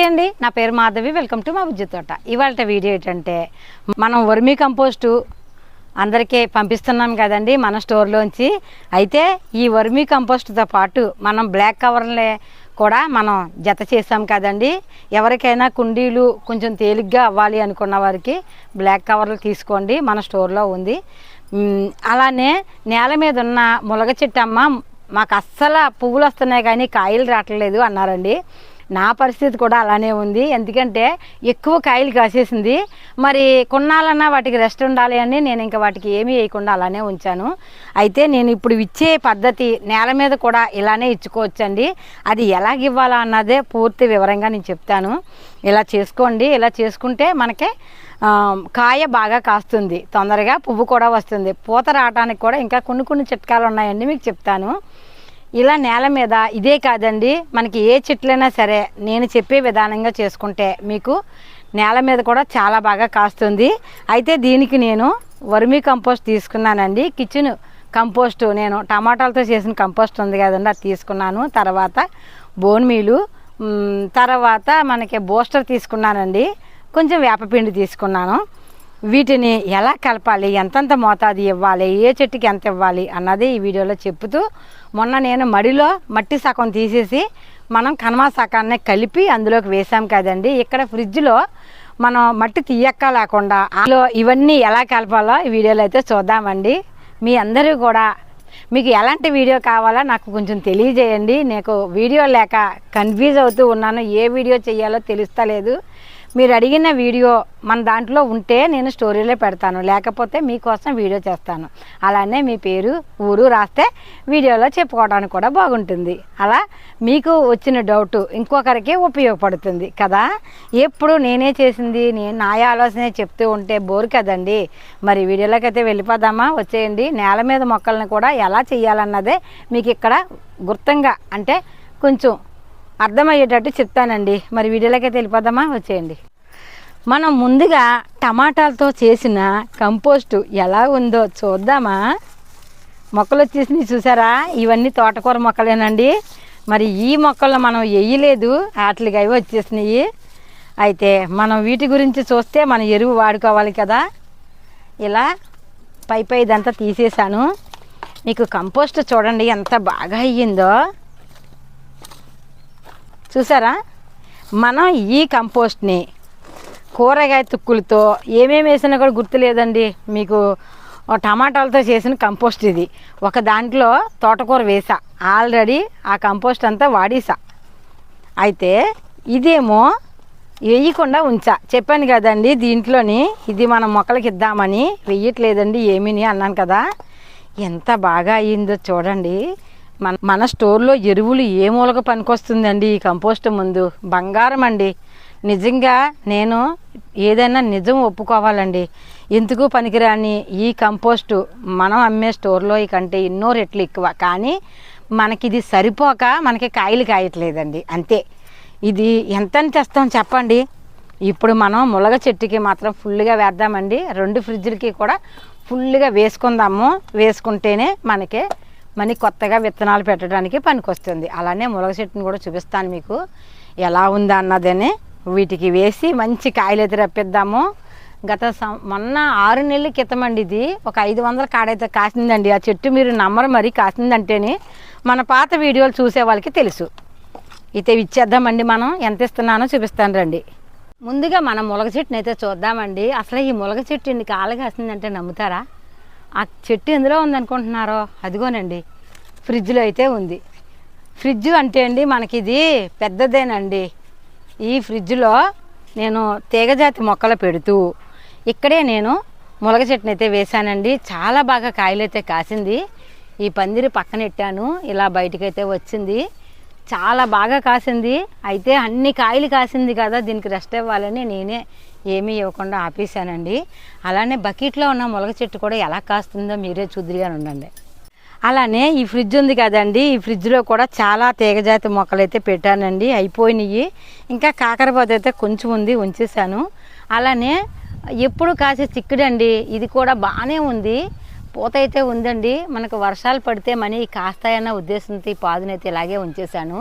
Hi అండి నా పేరు మాధవి. వెల్కమ్ టు మా విద్యుత్ తోట. ఇవాళ వీడియో ఏంటంటే మనం వర్మీ కంపోస్టు అందరికీ పంపిస్తున్నాం కదండి మన స్టోర్లోంచి. అయితే ఈ వర్మీ కంపోస్ట్తో పాటు మనం బ్లాక్ కవర్లే కూడా మనం జత చేసాం కదండి. ఎవరికైనా కుండీలు కొంచెం తేలిగ్గా అవ్వాలి అనుకున్న వారికి బ్లాక్ కవర్లు తీసుకోండి. మన స్టోర్లో ఉంది. అలానే నేల మీద ఉన్న ములగ చెట్టమ్మ మాకు అస్సలు పువ్వులు వస్తున్నాయి కానీ కాయలు రావట్లేదు అన్నారండి. నా పరిస్థితి కూడా అలానే ఉంది. ఎందుకంటే ఎక్కువ కాయలు కాసేసింది. మరి కొన్నాళ్ళన్నా వాటికి రెస్ట్ ఉండాలి అని నేను ఇంకా వాటికి ఏమీ వేయకుండా అలానే ఉంచాను. అయితే నేను ఇప్పుడు ఇచ్చే పద్ధతి నేల మీద కూడా ఇలానే ఇచ్చుకోవచ్చండి. అది ఎలాగ ఇవ్వాలా అన్నదే పూర్తి వివరంగా నేను చెప్తాను. ఇలా చేసుకోండి. ఇలా చేసుకుంటే మనకి కాయ బాగా కాస్తుంది. తొందరగా పువ్వు కూడా వస్తుంది. పూత రావడానికి కూడా ఇంకా కొన్ని కొన్ని చిట్కాలు ఉన్నాయండి మీకు చెప్తాను. ఇలా నేల మీద ఇదే కాదండి మనకి ఏ చెట్లైనా సరే నేను చెప్పే విధానంగా చేసుకుంటే మీకు నేల మీద కూడా చాలా బాగా కాస్తుంది. అయితే దీనికి నేను వర్మీ కంపోస్ట్ తీసుకున్నానండి. కిచెన్ కంపోస్ట్ నేను టమాటాలతో చేసిన కంపోస్ట్ ఉంది కదండి అది తీసుకున్నాను. తర్వాత బోన్ మీలు తర్వాత మనకి బూస్టర్ తీసుకున్నానండి. కొంచెం వేపపిండి తీసుకున్నాను. వీటిని ఎలా కలపాలి? ఎంతెంత మోతాదు ఇవ్వాలి? ఏ చెట్టుకి ఎంత ఇవ్వాలి? అన్నది ఈ వీడియోలో చెప్తూ మొన్న నేను మడిలో మట్టి సగం తీసేసి మనం కనమా సకాన్ని కలిపి అందులోకి వేసాం కదండి. ఇక్కడ ఫ్రిడ్జ్లో మనం మట్టి తీయక్క లేకుండా అందులో ఇవన్నీ ఎలా కలపాలో ఈ వీడియోలో అయితే చూద్దామండి. మీ అందరూ కూడా మీకు ఎలాంటి వీడియో కావాలో నాకు కొంచెం తెలియజేయండి. నాకు వీడియో లేక కన్ఫ్యూజ్ అవుతూ ఉన్నాను. ఏ వీడియో చేయాలో తెలుస్తలేదు. మీరు అడిగిన వీడియో మన దాంట్లో ఉంటే నేను స్టోరీలో పెడతాను. లేకపోతే మీకోసం వీడియో చేస్తాను. అలానే మీ పేరు ఊరు రాస్తే వీడియోలో చెప్పుకోవడానికి కూడా బాగుంటుంది. అలా మీకు వచ్చిన డౌట్ ఇంకొకరికి ఉపయోగపడుతుంది కదా? ఎప్పుడు నేనే చేసింది? నేను నా ఆలోచనే చెప్తూ ఉంటే బోరు కదండి. మరి వీడియోలోకి అయితే వెళ్ళిపోదామా? వచ్చేయండి. నేల మీద మొక్కల్ని కూడా ఎలా చేయాలన్నదే మీకు ఇక్కడ గుర్తంగా అంటే కొంచెం అర్థమయ్యేటట్టు చెప్తానండి. మరి వీడియోలోకి అయితే వెళ్ళిపోదామా? వచ్చేయండి. మనం ముందుగా టమాటాలతో చేసిన కంపోస్టు ఎలా ఉందో చూద్దామా? మొక్కలు వచ్చేసినాయి చూసారా? ఇవన్నీ తోటకూర మొక్కలేనండి. మరి ఈ మొక్కలు మనం వేయలేదు వాటికి అవి వచ్చేసినాయి. అయితే మనం వీటి గురించి చూస్తే మనం ఎరువు వాడుకోవాలి కదా. ఇలా పై పై ఇదంతా తీసేసాను మీకు కంపోస్ట్ చూడండి ఎంత బాగా అయ్యిందో. చూసారా? మనం ఈ కంపోస్ట్ని కూరగాయ తుక్కులతో ఏమేమి వేసినా కూడా గుర్తులేదండి. మీకు టమాటాలతో చేసిన కంపోస్ట్ ఇది. ఒక దాంట్లో తోటకూర వేసా. ఆల్రెడీ ఆ కంపోస్ట్ అంతా వాడేసా. అయితే ఇదేమో వేయకుండా ఉంచా. చెప్పాను కదండి దీంట్లోని ఇది మనం మొక్కలకి ఇద్దామని. వెయ్యట్లేదండి ఏమీని అన్నాను కదా. ఎంత బాగా అయ్యిందో చూడండి. మన మన స్టోర్లో ఎరువులు ఏ మూలక పనికొస్తుందండి ఈ కంపోస్ట్ ముందు? బంగారం అండి. నిజంగా నేను ఏదైనా నిజం ఒప్పుకోవాలండి. ఎందుకు పనికిరాని ఈ కంపోస్టు మనం అమ్మే స్టోర్లో కంటే ఎన్నో రెట్లు ఎక్కువ. కానీ మనకి ఇది సరిపోక మనకి కాయలు కాయట్లేదండి. అంతే. ఇది ఎంత అని తెస్తాం చెప్పండి? ఇప్పుడు మనం ములగ చెట్టుకి మాత్రం ఫుల్గా వేద్దామండి. రెండు ఫ్రిడ్జ్లకి కూడా ఫుల్గా వేసుకుందాము. వేసుకుంటేనే మనకి మనీ కొత్తగా విత్తనాలు పెట్టడానికి పనికొస్తుంది. అలానే మునగ చెట్టుని కూడా చూపిస్తాను మీకు. ఎలా ఉందా అన్నదని వీటికి వేసి మంచి కాయలు అయితే రప్పిద్దాము. గత సం మొన్న ఆరు నెలల క్రితం అండి ఇది. ఒక ఐదు వందల కాడైతే కాసిందండి. ఆ చెట్టు మీరు నమ్మరు మరి కాసిందంటేనే మన పాత వీడియోలు చూసే వాళ్ళకి తెలుసు. అయితే ఇచ్చేద్దామండి మనం. ఎంత ఇస్తున్నానో చూపిస్తాను రండి. ముందుగా మనం ములగ చెట్టుని అయితే చూద్దామండి. అసలు ఈ ములగ చెట్టు ఇన్ని కాలు కాసిందంటే నమ్ముతారా? ఆ చెట్టు ఎందులో ఉందనుకుంటున్నారో అదిగోనండి. ఫ్రిడ్జ్లో అయితే ఉంది. ఫ్రిడ్జ్ అంటే అండి మనకి ఇది పెద్దదేనండి. ఈ ఫ్రిడ్జ్లో నేను తీగజాతి మొక్కలు పెడుతూ ఇక్కడే నేను ములగ చెట్టుని అయితే వేశానండి. చాలా బాగా కాయలైతే కాసింది. ఈ పందిరి పక్కన పెట్టాను ఇలా బయటకైతే వచ్చింది. చాలా బాగా కాసింది. అయితే అన్ని కాయలు కాసింది కదా దీనికి రెస్ట్ ఇవ్వాలని నేనే ఏమీ ఇవ్వకుండా ఆపేశానండి. అలానే బకెట్లో ఉన్న ములగ చెట్టు కూడా ఎలా కాస్తుందో మీరే చూద్దిగా ఉండండి. అలానే ఈ ఫ్రిడ్జ్ ఉంది కదండి ఈ ఫ్రిడ్జ్లో కూడా చాలా తీగజాతి మొక్కలు అయితే పెట్టానండి. అయిపోయినాయి. ఇంకా కాకరపోత అయితే కొంచెం ఉంది ఉంచేసాను అలానే ఎప్పుడు కాసే చిక్కుడండి ఇది కూడా బాగానే ఉంది. పూత అయితే ఉందండి. మనకు వర్షాలు పడితే మనీ కాస్తాయన్న ఉద్దేశంతో ఈ పాదునైతే ఇలాగే ఉంచేశాను.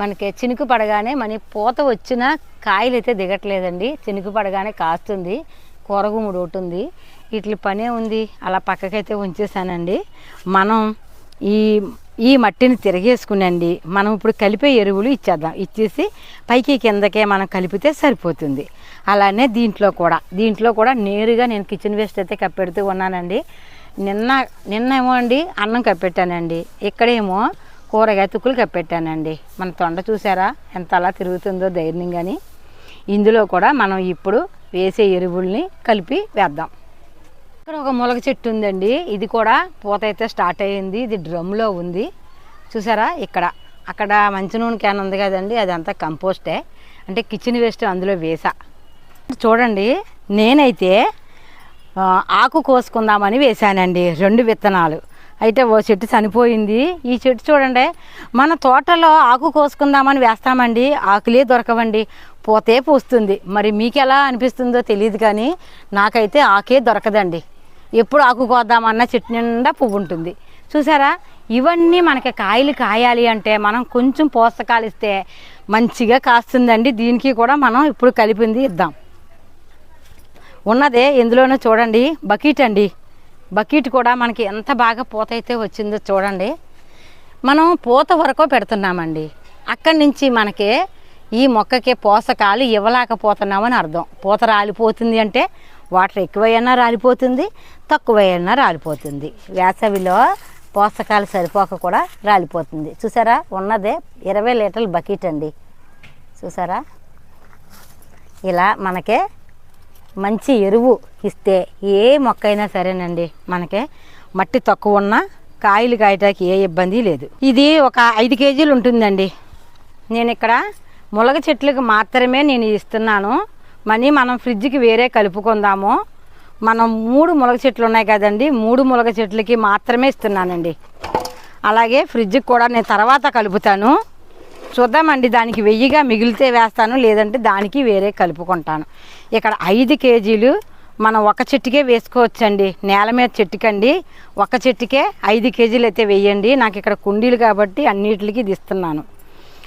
మనకి చినుకు పడగానే మన పూత వచ్చిన కాయలు అయితే దిగట్లేదండి. చినుకు పడగానే కాస్తుంది. కూరగుముడు ఒకటి ఉంది. వీటి పనే ఉంది. అలా పక్కకైతే ఉంచేసానండి మనం ఈ ఈ మట్టిని తిరగేసుకునండి. మనం ఇప్పుడు కలిపే ఎరువులు ఇచ్చేద్దాం. ఇచ్చేసి పైకి కిందకే మనం కలిపితే సరిపోతుంది. అలానే దీంట్లో కూడా. దీంట్లో కూడా నేరుగా నేను కిచెన్ వేస్ట్ అయితే కప్పెడుతూ ఉన్నానండి. నిన్న నిన్న ఏమో అండి అన్నం కప్పెట్టానండి. ఇక్కడేమో కూరగాయ తుక్కులు కప్పెట్టానండి. మన తొండ చూసారా? ఎంత అలా తిరుగుతుందో ధైర్యంగాని ఇందులో కూడా మనం ఇప్పుడు వేసే ఎరువుల్ని కలిపి వేద్దాం. ఇక్కడ ఒక మొలక చెట్టు ఉందండి. ఇది కూడా పూత అయితే స్టార్ట్ అయ్యింది ఇది డ్రమ్లో ఉంది. చూసారా ఇక్కడ? అక్కడ మంచి నూనె క్యాన్ ఉంది కదండి. అదంతా కంపోస్టే. అంటే కిచెన్ వేస్ట్ అందులో వేసా. చూడండి నేనైతే ఆకు కోసుకుందామని వేశానండి. రెండు విత్తనాలు. అయితే ఓ చెట్టు చనిపోయింది. ఈ చెట్టు చూడండి మన తోటలో ఆకు కోసుకుందామని వేస్తామండి. ఆకులే దొరకవండి. పోతే పూస్తుంది. మరి మీకు ఎలా అనిపిస్తుందో తెలియదు కానీ నాకైతే ఆకే దొరకదండి. ఎప్పుడు ఆకు కోద్దామన్నా చెట్టు నిండా పువ్వు ఉంటుంది. చూసారా? ఇవన్నీ మనకి కాయలు కాయాలి అంటే మనం కొంచెం పోషకాలు ఇస్తే మంచిగా కాస్తుందండి. దీనికి కూడా మనం ఇప్పుడు కలిపింది ఇద్దాం. ఉన్నదే ఇందులోనే చూడండి బకెట్ అండి. బకెట్ కూడా మనకి ఎంత బాగా పూత అయితే వచ్చిందో చూడండి. మనం పూత వరకు పెడుతున్నామండి. అక్కడి నుంచి మనకి ఈ మొక్కకి పోషకాలు ఇవ్వలేకపోతున్నామని అర్థం. పూత రాలిపోతుంది అంటే వాటర్ ఎక్కువైనా రాలిపోతుంది తక్కువైనా రాలిపోతుంది. వేసవిలో పోషకాలు సరిపోక కూడా రాలిపోతుంది. చూసారా? ఉన్నదే ఇరవై లీటర్ల బకెట్ అండి. చూసారా? ఇలా మనకే మంచి ఎరువు ఇస్తే ఏ మొక్క అయినా సరేనండి. మనకి మట్టి తక్కువ ఉన్నా కాయలు కాయటానికి ఏ ఇబ్బంది లేదు. ఇది ఒక ఐదు కేజీలు ఉంటుందండి. నేను ఇక్కడ ములగ చెట్లకు మాత్రమే నేను ఇస్తున్నాను. మనీ మనం ఫ్రిడ్జ్కి వేరే కలుపుకుందాము. మనం మూడు ములగ చెట్లు ఉన్నాయి కదండి. మూడు ములగ చెట్లకి మాత్రమే ఇస్తున్నానండి. అలాగే ఫ్రిడ్జ్కి కూడా నేను తర్వాత కలుపుతాను. చూద్దామండి దానికి వెయ్యిగా మిగిలితే వేస్తాను లేదంటే దానికి వేరే కలుపుకుంటాను ఇక్కడ ఐదు కేజీలు మనం ఒక చెట్టుకే వేసుకోవచ్చండి. నేల మీద చెట్టుకండి. ఒక చెట్టుకే ఐదు కేజీలు అయితే వేయండి. నాకు ఇక్కడ కుండీలు కాబట్టి అన్నిటికి ఇది ఇస్తున్నాను.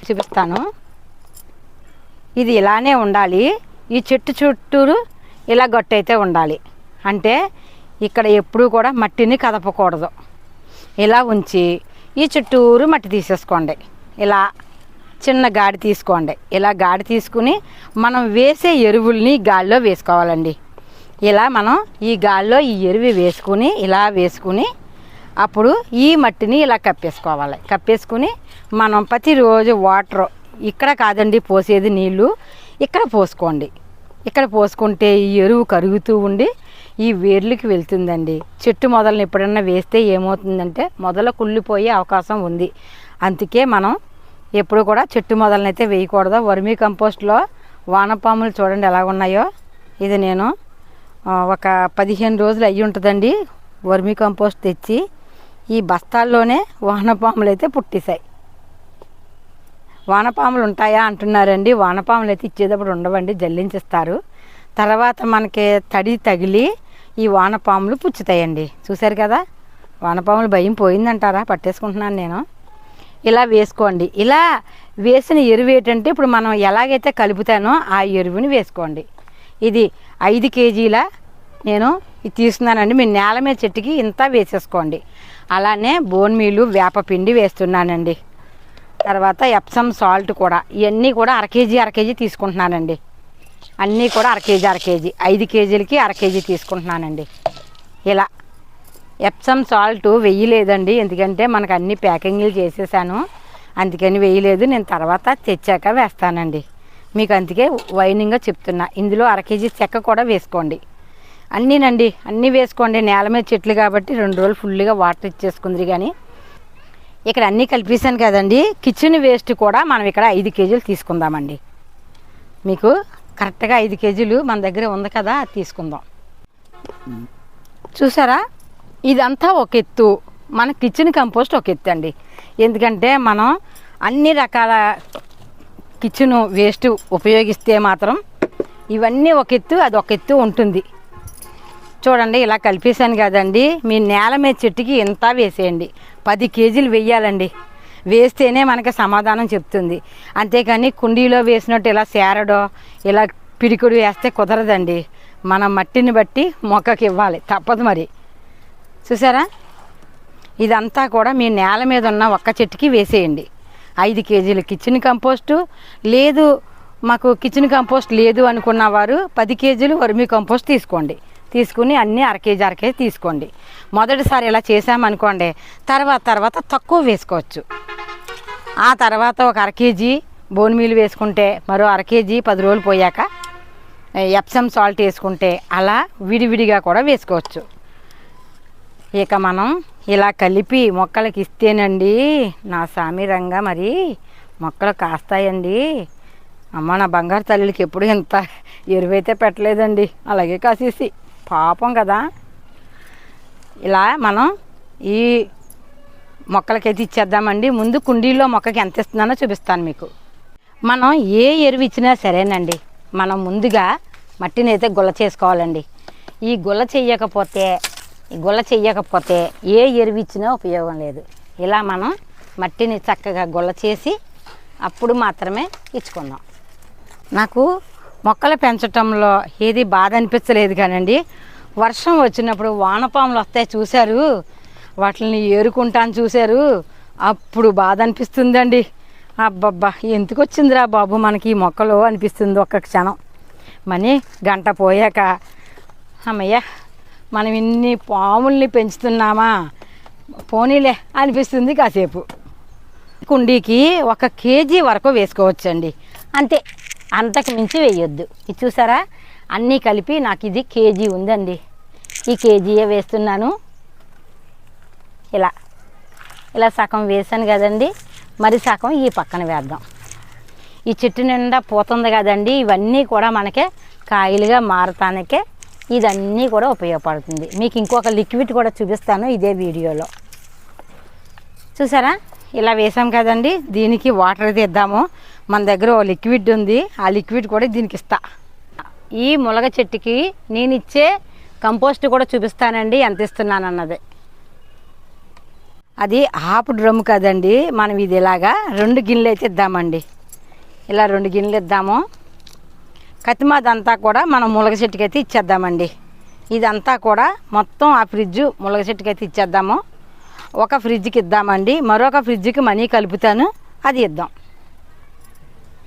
చూపిస్తాను. ఇది ఇలానే ఉండాలి. ఈ చెట్టు చుట్టూరు ఇలా గట్టయితే ఉండాలి. అంటే ఇక్కడ ఎప్పుడూ కూడా మట్టిని కదపకూడదు. ఇలా ఉంచి ఈ చుట్టూరు మట్టి తీసేసుకోండి. ఇలా చిన్న గాడి తీసుకోండి. ఇలా గాడి తీసుకుని మనం వేసే ఎరువుల్ని గాల్లో వేసుకోవాలండి. ఇలా మనం ఈ గాల్లో ఈ ఎరువు వేసుకుని ఇలా వేసుకుని అప్పుడు ఈ మట్టిని ఇలా కప్పేసుకోవాలి. కప్పేసుకుని మనం ప్రతిరోజు వాటర్ ఇక్కడ కాదండి పోసేది నీళ్ళు ఇక్కడ పోసుకోండి. ఇక్కడ పోసుకుంటే ఈ ఎరువు కరుగుతూ ఉండి ఈ వేర్లకి వెళ్తుందండి. చెట్టు మొదలను ఎప్పుడన్నా వేస్తే ఏమవుతుందంటే మొదల కుళ్ళిపోయే అవకాశం ఉంది. అందుకే మనం ఎప్పుడు కూడా చెట్టు మొదలనైతే వేయకూడదు. వర్మీ కంపోస్ట్లో వానపాములు చూడండి ఎలా ఉన్నాయో ఇది నేను ఒక పదిహేను రోజులు అయ్యి ఉంటుందండి వర్మీ కంపోస్ట్ తెచ్చి. ఈ బస్తాల్లోనే వానపాములు అయితే పుట్టేశాయి. వానపాములు ఉంటాయా అంటున్నారండి. వానపాములు అయితే ఇచ్చేటప్పుడు ఉండవండి జల్లించిస్తారు. తర్వాత మనకి తడి తగిలి ఈ వానపాములు పుచ్చుతాయండి. చూశారు కదా? వానపాములు భయం పోయిందంటారా? పట్టేసుకుంటున్నాను నేను. ఇలా వేసుకోండి. ఇలా వేసిన ఎరువు ఏంటంటే ఇప్పుడు మనం ఎలాగైతే కలుపుతానో ఆ ఎరువుని వేసుకోండి. ఇది ఐదు కేజీల నేను ఇది తీస్తున్నానండి. మీ నేల మీద చెట్టుకి ఇంత వేసేసుకోండి. అలానే బోన్ మీలు వేపపిండి వేస్తున్నానండి. తర్వాత ఎప్సమ్ సాల్ట్ కూడా. ఇవన్నీ కూడా అర కేజీ అర కేజీ తీసుకుంటున్నానండి. అన్నీ కూడా అర కేజీ అర కేజీ. ఐదు కేజీలకి అర కేజీ తీసుకుంటున్నానండి. ఇలా ఎప్సమ్ సాల్ట్ వెయ్యలేదండి ఎందుకంటే మనకు అన్ని ప్యాకింగ్లు చేసేసాను. అందుకని వేయలేదు. నేను తర్వాత తెచ్చాక వేస్తానండి. మీకు అందుకే వైనింగ్గా చెప్తున్నా. ఇందులో అర కేజీ చెక్క కూడా వేసుకోండి. అన్నీనండి. అన్నీ వేసుకోండి. నేల మీద చెట్లు కాబట్టి రెండు రోజులు ఫుల్గా వాటర్ ఇచ్చేసుకుంది కానీ ఇక్కడ అన్నీ కలిపేసాను కదండి. కిచెన్ వేస్ట్ కూడా మనం ఇక్కడ ఐదు కేజీలు తీసుకుందామండి. మీకు కరెక్ట్గా ఐదు కేజీలు మన దగ్గర ఉంది కదా తీసుకుందాం. చూసారా? ఇదంతా ఒక ఎత్తు. మన కిచెన్ కంపోస్ట్ ఒక ఎత్తు అండి ఎందుకంటే మనం అన్ని రకాల కిచెన్ వేస్ట్ ఉపయోగిస్తే మాత్రం ఇవన్నీ ఒక ఎత్తు అది ఒక ఎత్తు ఉంటుంది. చూడండి ఇలా కలిపేశాను కదండి. మీ నేల మీద చెట్టుకి ఇంత వేసేయండి. పది కేజీలు వెయ్యాలండి వేస్తేనే మనకి సమాధానం చెప్తుంది. అంతేకాని కుండీలో వేసినట్టు ఇలా సేరడో ఇలా పిడికుడు వేస్తే కుదరదండి. మనం మట్టిని బట్టి మొక్కకి ఇవ్వాలి. తప్పదు మరి. చూసారా? ఇదంతా కూడా మీ నేల మీద ఉన్న ఒక్క చెట్టుకి వేసేయండి. ఐదు కేజీలు కిచెన్ కంపోస్టు. లేదు మాకు కిచెన్ కంపోస్ట్ లేదు అనుకున్న వారు పది కేజీలు వర్మీ కంపోస్ట్ తీసుకోండి. తీసుకుని అన్నీ అర కేజీ అర కేజీ తీసుకోండి. మొదటిసారి ఇలా చేసామనుకోండి తర్వాత తర్వాత తక్కువ వేసుకోవచ్చు. ఆ తర్వాత ఒక అర కేజీ బోన్ మీలు వేసుకుంటే మరో అర కేజీ పది రోజులు పోయాక ఎప్సమ్ సాల్ట్ వేసుకుంటే అలా విడివిడిగా కూడా వేసుకోవచ్చు. ఇక మనం ఇలా కలిపి మొక్కలకి ఇస్తేనండి. నా సామిరంగా మరి మొక్కలు కాస్తాయండి. అమ్మ నా బంగారు తల్లికి ఎప్పుడు ఇంత ఎరువైతే పెట్టలేదండి. అలాగే కాసేసి. పాపం కదా. ఇలా మనం ఈ మొక్కలకైతే ఇచ్చేద్దామండి. ముందు కుండీలో మొక్కకి ఎంత ఇస్తున్నానో చూపిస్తాను మీకు. మనం ఏ ఎరువు ఇచ్చినా సరేనండి. మనం ముందుగా మట్టిని అయితే గుల్ల చేసుకోవాలండి. ఈ గుల్ల చేయకపోతే గుల్ల చెయ్యకపోతే ఏ ఎరువు ఇచ్చినా ఉపయోగం లేదు. ఇలా మనం మట్టిని చక్కగా గుల్ల చేసి అప్పుడు మాత్రమే ఇచ్చుకుందాం. నాకు మొక్కలు పెంచటంలో ఏది బాధ అనిపించలేదు కానండి. వర్షం వచ్చినప్పుడు వానపాములు వస్తాయి చూశారు. వాటిని ఏరుకుంటాను చూశారు. అప్పుడు బాధ అనిపిస్తుందండి. అబ్బబ్బా ఎందుకు వచ్చిందిరా బాబు మనకి ఈ మొక్కలు అనిపిస్తుంది ఒక్క క్షణం. మనీ గంట పోయాక అమ్మయ్య మనం ఇన్ని పాముల్ని పెంచుతున్నామా? పోనీలే అనిపిస్తుంది కాసేపు. కుండీకి ఒక కేజీ వరకు వేసుకోవచ్చండి. అంతే అంతకు మించి వేయొద్దు. ఇది చూసారా? అన్నీ కలిపి నాకు ఇది కేజీ ఉందండి. ఈ కేజీయే వేస్తున్నాను. ఇలా ఇలా సగం వేసాను కదండి. మరి సగం ఈ పక్కన వేద్దాం. ఈ చెట్టు నిండా పోతుంది కదండి. ఇవన్నీ కూడా మనకే కాయలుగా మారటానికే ఇదన్నీ కూడా ఉపయోగపడుతుంది. మీకు ఇంకొక లిక్విడ్ కూడా చూపిస్తాను ఇదే వీడియోలో. చూసారా? ఇలా వేసాం కదండి. దీనికి వాటర్ తీద్దాము. మన దగ్గర ఓ లిక్విడ్ ఉంది. ఆ లిక్విడ్ కూడా దీనికి ఇస్తా. ఈ ములగ చెట్టుకి నేను ఇచ్చే కంపోస్ట్ కూడా చూపిస్తానండి. ఎంత ఇస్తున్నాను అన్నది అది హాఫ్ డ్రమ్ కదండి. మనం ఇది ఇలాగా రెండు గిన్నెలు అయితే ఇద్దామండి. ఇలా రెండు గిన్నెలు ఇద్దాము. కత్తిమాదంతా కూడా మనం ములగ చెట్టుకైతే ఇచ్చేద్దామండి. ఇదంతా కూడా మొత్తం ఆ ఫ్రిడ్జ్ ములగ చెట్టుకైతే ఇచ్చేద్దాము. ఒక ఫ్రిడ్జ్కి ఇద్దామండి. మరొక ఫ్రిడ్జ్కి మనీ కలుపుతాను. అది ఇద్దాం.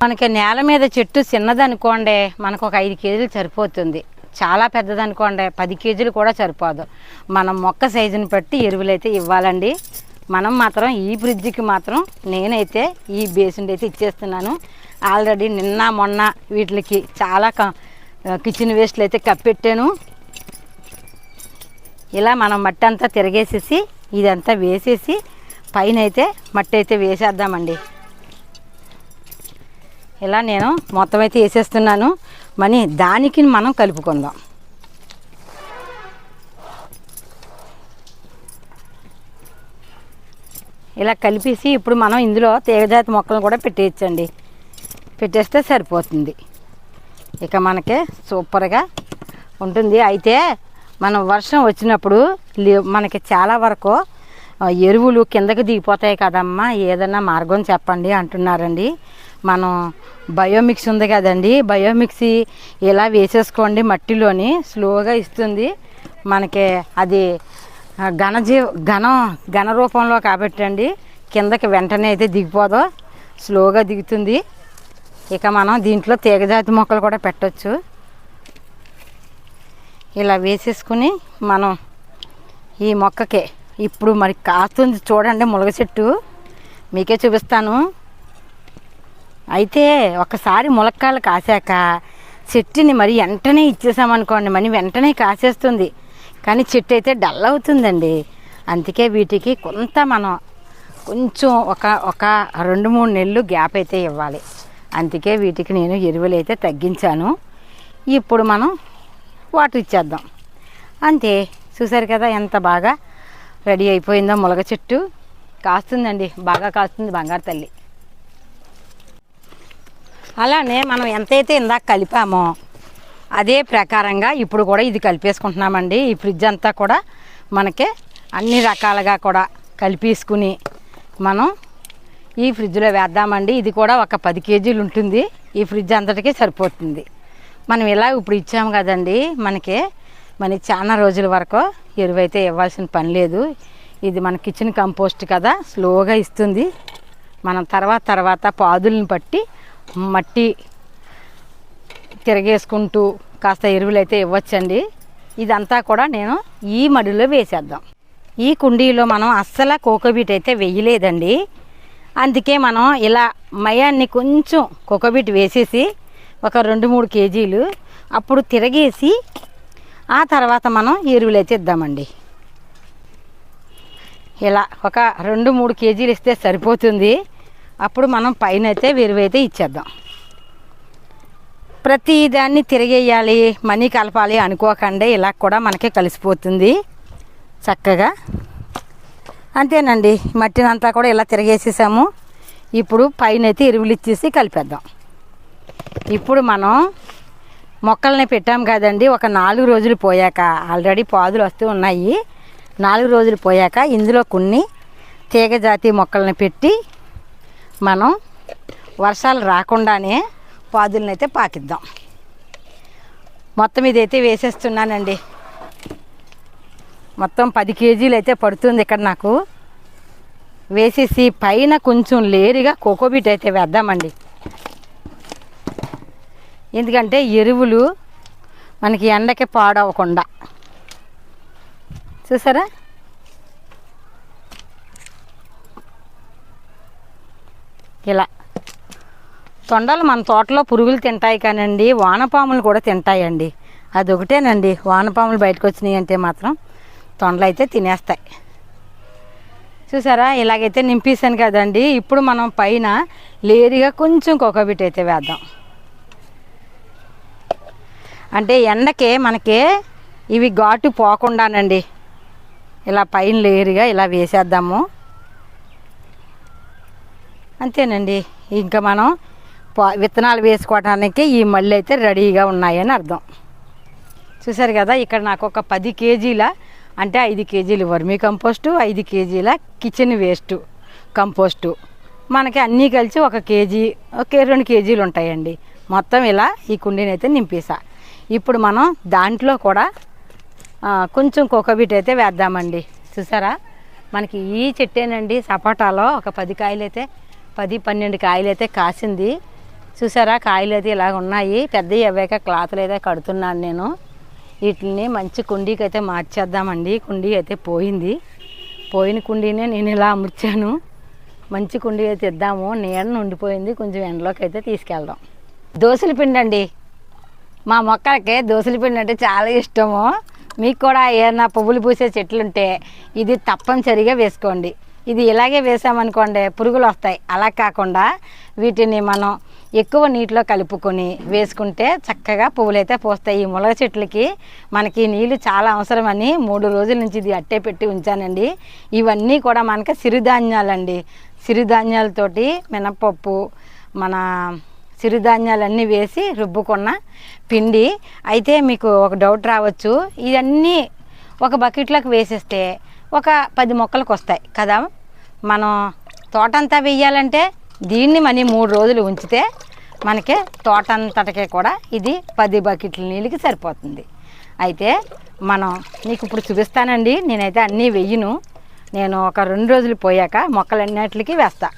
మనకి నేల మీద చెట్టు చిన్నదనుకోండి మనకు ఒక ఐదు కేజీలు సరిపోతుంది. చాలా పెద్దదనుకోండి పది కేజీలు కూడా సరిపోదు. మనం మొక్క సైజుని బట్టి ఎరువులు అయితే ఇవ్వాలండి. మనం మాత్రం ఈ ఫ్రిడ్జ్కి మాత్రం నేనైతే ఈ బేసిన్ అయితే ఇచ్చేస్తున్నాను. ఆల్రెడీ నిన్న మొన్న వీటికి చాలా క- కిచెన్ వేస్ట్లు అయితే కప్పెట్టాను. ఇలా మనం మట్టి అంతా తిరగేసేసి ఇదంతా వేసేసి పైన అయితే మట్టి అయితే వేసేద్దామండి. ఇలా నేను మొత్తం అయితే వేసేస్తున్నాను. మనీ దానికి మనం కలుపుకుందాం. ఇలా కలిపేసి ఇప్పుడు మనం ఇందులో తీగజాతి మొక్కలు కూడా పెట్టేయచ్చండి. పెట్టేస్తే సరిపోతుంది. ఇక మనకి సూపర్గా ఉంటుంది. అయితే మనం వర్షం వచ్చినప్పుడు మనకి చాలా వరకు ఎరువులు కిందకి దిగిపోతాయి కదమ్మా. ఏదన్నా మార్గం చెప్పండి అంటున్నారండి. మనం బయోమిక్స్ ఉంది కదండి. బయోమిక్స్ ఇలా వేసేసుకోండి మట్టిలోని. స్లోగా ఇస్తుంది. మనకి అది ఘనజీ ఘనజీవ ఘనం ఘన రూపంలో కాబట్టండి కిందకి వెంటనే అయితే దిగిపోదు స్లోగా దిగుతుంది. ఇక మనం దీంట్లో తీగజాతి మొక్కలు కూడా పెట్టచ్చు. ఇలా వేసేసుకుని మనం ఈ మొక్కకే ఇప్పుడు మరి కాస్తుంది చూడండి ములగ చెట్టు మీకే చూపిస్తాను. అయితే ఒకసారి ములక్కాయలు కాసాక చెట్టుని మరి వెంటనే ఇచ్చేసామనుకోండి మరి వెంటనే కాసేస్తుంది. కానీ చెట్టు అయితే డల్ అవుతుందండి. అందుకే వీటికి కొంత మనం కొంచెం ఒక ఒక రెండు మూడు నెలలు గ్యాప్ అయితే ఇవ్వాలి. అందుకే వీటికి నేను ఎరువులు అయితే తగ్గించాను. ఇప్పుడు మనం వాటర్ ఇచ్చేద్దాం. అంతే చూసారు కదా ఎంత బాగా రెడీ అయిపోయిందో ములగ చెట్టు. కాస్తుందండి బాగా కాస్తుంది బంగారు తల్లి. అలానే మనం ఎంతైతే ఇందాక కలిపామో అదే ప్రకారంగా ఇప్పుడు కూడా ఇది కలిపేసుకుంటున్నామండి. ఈ ఫ్రిడ్జ్ అంతా కూడా మనకి అన్ని రకాలుగా కూడా కలిపేసుకుని మనం ఈ ఫ్రిడ్జ్లో వేద్దామండి. ఇది కూడా ఒక పది కేజీలు ఉంటుంది. ఈ ఫ్రిడ్జ్ అంతటికీ సరిపోతుంది. మనం ఇలా ఇప్పుడు ఇచ్చాము కదండి. మనకి మనకి చాలా రోజుల వరకు ఎరువైతే ఇవ్వాల్సిన పని లేదు. ఇది మన కిచెన్ కంపోస్ట్ కదా స్లోగా ఇస్తుంది. మనం తర్వాత తర్వాత పాదులను పట్టి మట్టి తిరగేసుకుంటూ కాస్త ఎరువులు అయితే ఇవ్వచ్చండి. ఇదంతా కూడా నేను ఈ మడిలో వేసేద్దాం. ఈ కుండీలో మనం అస్సలు కోకోబీట్ అయితే వేయలేదండి. అందుకే మనం ఇలా మయాన్ని కొంచెం కోకోబీట్ వేసేసి ఒక రెండు మూడు కేజీలు అప్పుడు తిరగేసి ఆ తర్వాత మనం ఎరువులు అయితే ఇద్దామండి. ఇలా ఒక రెండు మూడు కేజీలు ఇస్తే సరిపోతుంది. అప్పుడు మనం పైన అయితే ఎరువైతే ఇచ్చేద్దాం. ప్రతి దాన్ని తిరిగేయాలి మనీ కలపాలి అనుకోకండి ఇలా కూడా మనకి కలిసిపోతుంది. చక్కగా. అంతేనండి మట్టిని అంతా కూడా ఇలా తిరిగేసేసాము. ఇప్పుడు పైన అయితే ఎరువులు ఇచ్చేసి కలిపేద్దాం. ఇప్పుడు మనం మొక్కల్ని పెట్టాం కదండి ఒక నాలుగు రోజులు పోయాక ఆల్రెడీ పాదులు వస్తూ ఉన్నాయి. నాలుగు రోజులు పోయాక ఇందులో కొన్ని తీగ జాతి మొక్కల్ని పెట్టి మనం వర్షాలు రాకుండానే పాదులను అయితే పాకిద్దాం. మొత్తం ఇదైతే వేసేస్తున్నానండి. మొత్తం పది కేజీలు అయితే పడుతుంది ఇక్కడ నాకు. వేసేసి పైన కొంచెం లేరుగా కోకోబీట్ అయితే వేద్దామండి. ఎందుకంటే ఎరువులు మనకి ఎండకి పాడవకుండా. చూసారా? ఇలా. తొండలు మన తోటలో పురుగులు తింటాయి కానండి వానపాములు కూడా తింటాయండి. అదొకటేనండి వానపాములు బయటకు వచ్చినాయి అంటే మాత్రం తొండలు అయితే తినేస్తాయి. చూసారా? ఇలాగైతే నింపేసాను కదండి. ఇప్పుడు మనం పైన లేరిగా కొంచెం కొకబిట్ అయితే వేద్దాం. అంటే ఎండకే మనకి ఇవి ఘాటు పోకుండానండి. ఇలా పైన లేరుగా ఇలా వేసేద్దాము. అంతేనండి. ఇంకా మనం విత్తనాలు వేసుకోవడానికి ఈ మళ్ళీ అయితే రెడీగా ఉన్నాయని అర్థం. చూసారు కదా ఇక్కడ నాకు ఒక పది కేజీల అంటే ఐదు కేజీలు వర్మీ కంపోస్టు ఐదు కేజీల కిచెన్ వేస్ట్ కంపోస్టు. మనకి అన్నీ కలిసి ఒక కేజీ ఒక రెండు కేజీలు ఉంటాయండి. మొత్తం ఇలా ఈ కుండీని అయితే నింపేసా. ఇప్పుడు మనం దాంట్లో కూడా కొంచెం కోకోబీట్ అయితే వేద్దామండి. చూసారా? మనకి ఈ చెట్టేనండి సపోటాలో ఒక పది కాయలు అయితే పది పన్నెండు కాయలు అయితే కాసింది. చూసారా కాయలు అయితే ఇలాగ ఉన్నాయి. పెద్దవి అవ్వాక క్లాత్లు అయితే కడుతున్నాను నేను. వీటిని మంచి కుండీకి అయితే మార్చేద్దామండి. కుండీ అయితే పోయింది. పోయిన కుండీనే నేను ఇలా అమర్చాను. మంచి కుండీ అయితే ఇద్దాము. నీడను ఉండిపోయింది. కొంచెం ఎండలోకి అయితే తీసుకెళ్దాం. దోశల పిండి అండి. మా మొక్కలకి దోశల పిండి అంటే చాలా ఇష్టము. మీకు కూడా ఏదైనా పువ్వులు పూసే చెట్లు ఉంటే ఇది తప్పనిసరిగా వేసుకోండి. ఇది ఇలాగే వేసామనుకోండి పురుగులు వస్తాయి. అలా కాకుండా వీటిని మనం ఎక్కువ నీటిలో కలుపుకొని వేసుకుంటే చక్కగా పువ్వులు అయితే పూస్తాయి. ఈ ములగ చెట్లకి మనకి నీళ్ళు చాలా అవసరమని మూడు రోజుల నుంచి ఇది అట్టే పెట్టి ఉంచానండి. ఇవన్నీ కూడా మనకి సిరిధాన్యాలండి. సిరిధాన్యాలతోటి మినపప్పు మన సిరిధాన్యాలన్నీ వేసి రుబ్బుకున్న పిండి. అయితే మీకు ఒక డౌట్ రావచ్చు. ఇవన్నీ ఒక బకెట్లోకి వేసేస్తే ఒక పది మొక్కలకు వస్తాయి కదా. మనం తోటంతా వేయాలంటే దీన్ని మనీ మూడు రోజులు ఉంచితే మనకి తోటంతటికి కూడా ఇది పది బకెట్ల నీళ్ళకి సరిపోతుంది. అయితే మనం నీకు ఇప్పుడు చూపిస్తానండి. నేనైతే అన్నీ వెయ్యను. నేను ఒక రెండు రోజులు పోయాక మొక్కలన్నిటికి వేస్తా.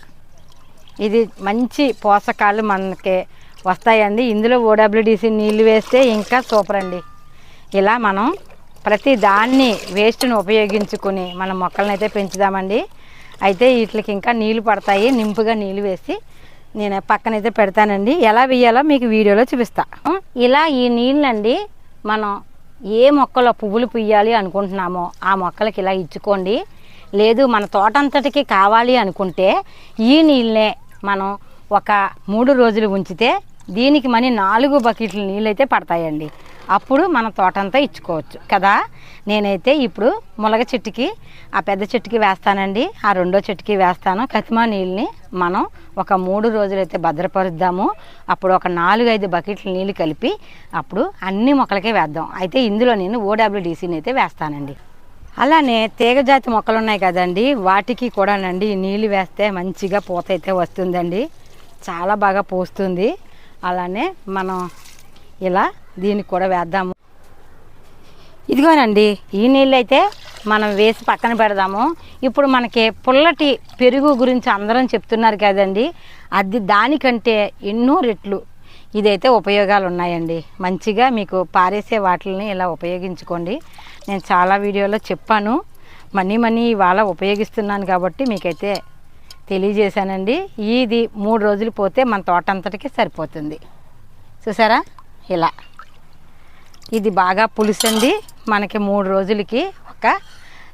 ఇది మంచి పోషకాలు మనకి వస్తాయండి. ఇందులో ఓడబ్ల్యూడిసి నీళ్ళు వేస్తే ఇంకా సూపర్ అండి. ఇలా మనం ప్రతి దాన్ని వేస్ట్ని ఉపయోగించుకుని మన మొక్కలను అయితే పెంచుదామండి. అయితే వీటికి ఇంకా నీళ్ళు పడతాయి నింపుగా నీళ్ళు వేసి నేను పక్కనైతే పెడతానండి. ఎలా వేయాలో మీకు వీడియోలో చూపిస్తా. ఇలా ఈ నీళ్ళండి మనం ఏ మొక్కలో పువ్వులు పుయ్యాలి అనుకుంటున్నామో ఆ మొక్కలకి ఇలా ఇచ్చుకోండి. లేదు మన తోటంతటికి కావాలి అనుకుంటే ఈ నీళ్ళనే మనం ఒక మూడు రోజులు ఉంచితే దీనికి మనీ నాలుగు బకెట్ల నీళ్ళు అయితే పడతాయండి. అప్పుడు మన తోటంతా ఇచ్చుకోవచ్చు. కదా? నేనైతే ఇప్పుడు ములగ చెట్టుకి ఆ పెద్ద చెట్టుకి వేస్తానండి. ఆ రెండో చెట్టుకి వేస్తాను. కతిమా నీళ్ళని మనం ఒక మూడు రోజులైతే భద్రపరుద్దాము. అప్పుడు ఒక నాలుగు ఐదు బకెట్ల నీళ్ళు కలిపి అప్పుడు అన్ని మొక్కలకే వేద్దాం. అయితే ఇందులో నేను ఓడబ్ల్యూడిసిని అయితే వేస్తానండి. అలానే తీగజాతి మొక్కలు ఉన్నాయి కదండి. వాటికి కూడానండి నీళ్ళు వేస్తే మంచిగా పూత అయితే వస్తుందండి. చాలా బాగా పోస్తుంది. అలానే మనం ఇలా దీనికి కూడా వేద్దాము. ఇదిగోనండి ఈ నీళ్ళు అయితే మనం వేసి పక్కన పెడదాము. ఇప్పుడు మనకి పుల్లటి పెరుగు గురించి అందరం చెప్తున్నారు కదండి అది దానికంటే ఎన్నో రెట్లు. ఇదైతే ఉపయోగాలు ఉన్నాయండి మంచిగా మీకు పారేసే వాటిని ఇలా ఉపయోగించుకోండి. నేను చాలా వీడియోలో చెప్పాను. మనీ మనీ ఇవాళ ఉపయోగిస్తున్నాను కాబట్టి మీకైతే తెలియజేశానండి. ఇది మూడు రోజులు పోతే మన తోట అంతటికి సరిపోతుంది. చూసారా? ఇలా. ఇది బాగా పులుసండి. మనకి మూడు రోజులకి ఒక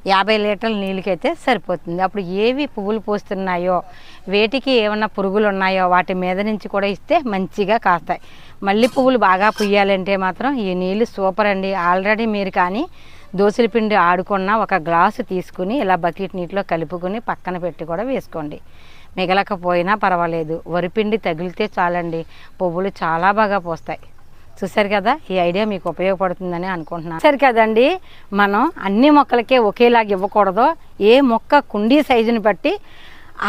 యాభై లీటర్ల నీళ్ళకైతే సరిపోతుంది. అప్పుడు ఏవి పువ్వులు పోస్తున్నాయో వేటికి ఏమన్నా పురుగులు ఉన్నాయో వాటి మీద నుంచి కూడా ఇస్తే మంచిగా కాస్తాయి. మళ్ళీ పువ్వులు బాగా పుయ్యాలంటే మాత్రం ఈ నీళ్ళు సూపర్ అండి. ఆల్రెడీ మీరు కానీ దోసల పిండి ఆడుకున్న ఒక గ్లాసు తీసుకుని ఇలా బకెట్ నీటిలో కలుపుకొని పక్కన పెట్టి కూడా వేసుకోండి. మిగలకపోయినా పర్వాలేదు. వరిపిండి తగిలితే చాలండి. పువ్వులు చాలా బాగా పోస్తాయి. చూసారు కదా ఈ ఐడియా మీకు ఉపయోగపడుతుందని అనుకుంటున్నాను. సరే కదండి మనం అన్ని మొక్కలకే ఒకేలాగా ఇవ్వకూడదు. ఏ మొక్క కుండీ సైజుని బట్టి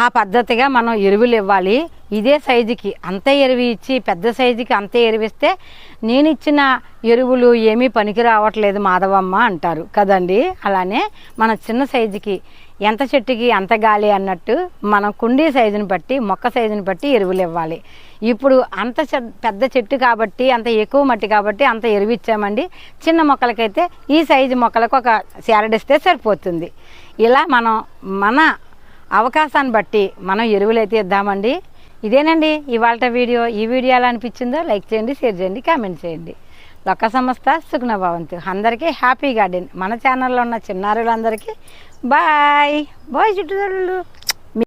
ఆ పద్ధతిగా మనం ఎరువులు ఇవ్వాలి. ఇదే సైజుకి అంతే ఎరువు ఇచ్చి పెద్ద సైజుకి అంతే ఎరువిస్తే నేను ఇచ్చిన ఎరువులు ఏమీ పనికి రావట్లేదు మాధవమ్మ అంటారు. కదండి అలానే మన చిన్న సైజుకి ఎంత చెట్టుకి అంత గాలి అన్నట్టు మనం కుండీ సైజుని బట్టి మొక్క సైజుని బట్టి ఎరువులు ఇవ్వాలి. ఇప్పుడు అంత చె- పెద్ద చెట్టు కాబట్టి అంత ఎక్కువ మట్టి కాబట్టి అంత ఎరువు ఇచ్చామండి. చిన్న మొక్కలకైతే ఈ సైజు మొక్కలకు ఒక శారడిస్తే సరిపోతుంది. ఇలా మనం మన అవకాశాన్ని బట్టి మనం ఎరువులు అయితే ఇద్దామండి. ఇదేనండి ఇవాళ వీడియో. ఈ వీడియో ఎలా అనిపించిందో లైక్ చేయండి షేర్ చేయండి కామెంట్ చేయండి. లొక్క సంస్థ సుఖ్న భవంతు అందరికీ హ్యాపీ గార్డెన్. మన ఛానల్లో ఉన్న చిన్నారులందరికీ బాయ్. బాయ్ చుట్టుదళ్ళు